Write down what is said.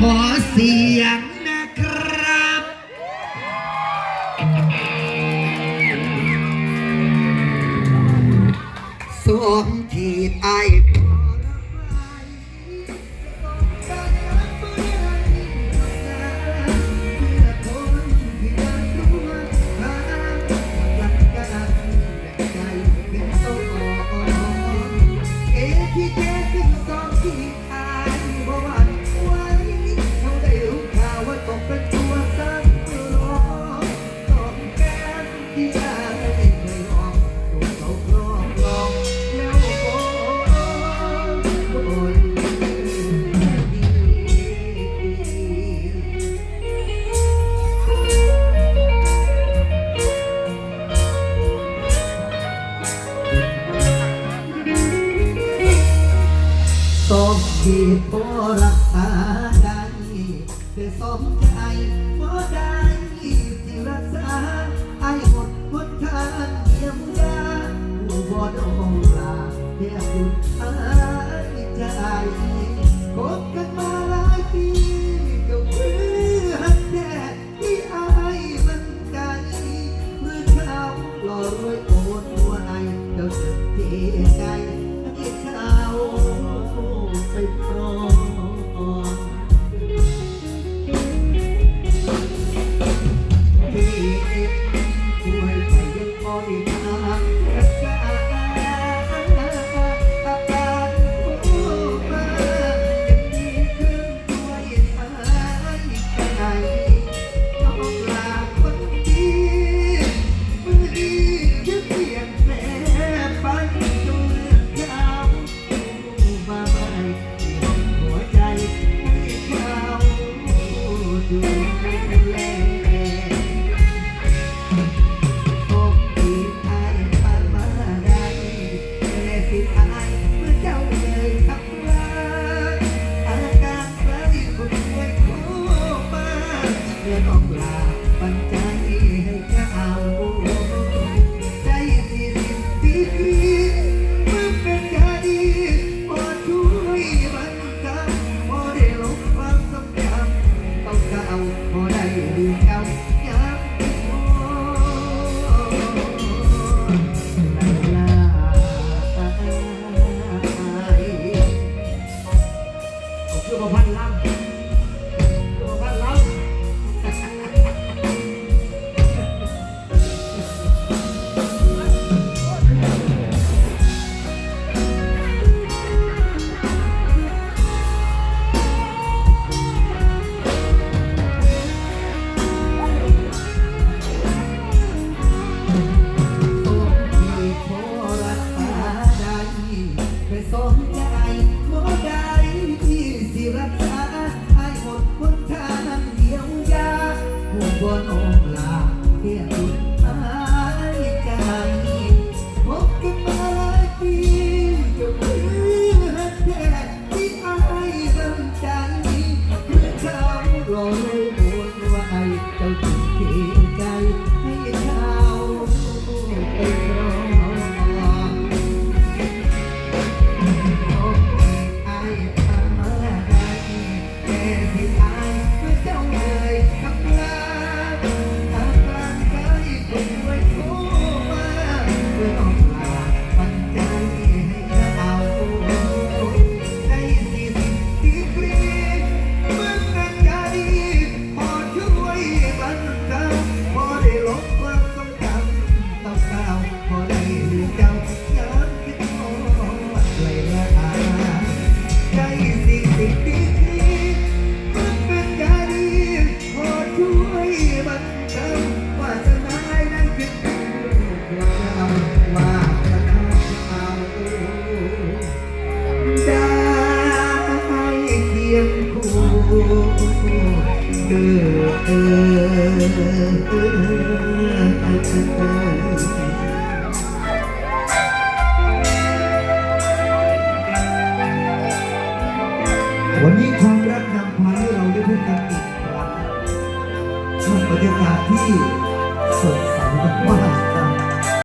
ขอเสียงนะครับ สวมขีดไอที่เจ Sob di porak Yeah. buồn ôm là kia วันนี้ความรักนำพาให้เราได้พบกันอีกครั้งช่วงบรรยากาศที่